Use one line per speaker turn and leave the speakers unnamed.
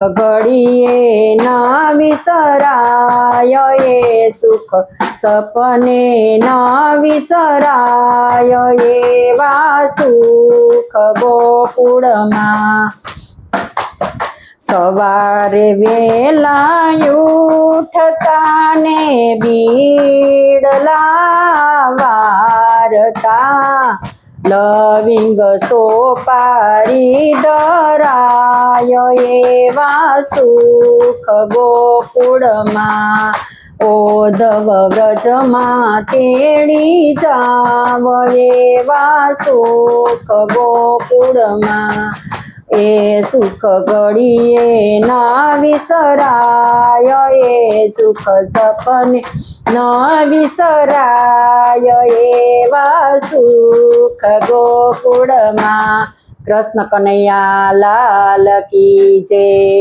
ઘડીએ ના વિસરાય એ સુખ સપને ના વિસરાય એવા સુખ ગોકુળમાં. સવારે વેલા ઉઠતા ને બીડલા વારતા લવિંગ સોપારી ધરાય એવા સુખ ગોકુળમાં ઓધવ વ્રજમાં તેણી જાવ એવા સુખ ગોકુળમાં એ સુખ ઘડીએ ના વિસરાય, એ સુખ સપને ન વિસરાય એવા સુખ ગોકુળમાં. કૃષ્ણ કનૈયા લાલ કી જય.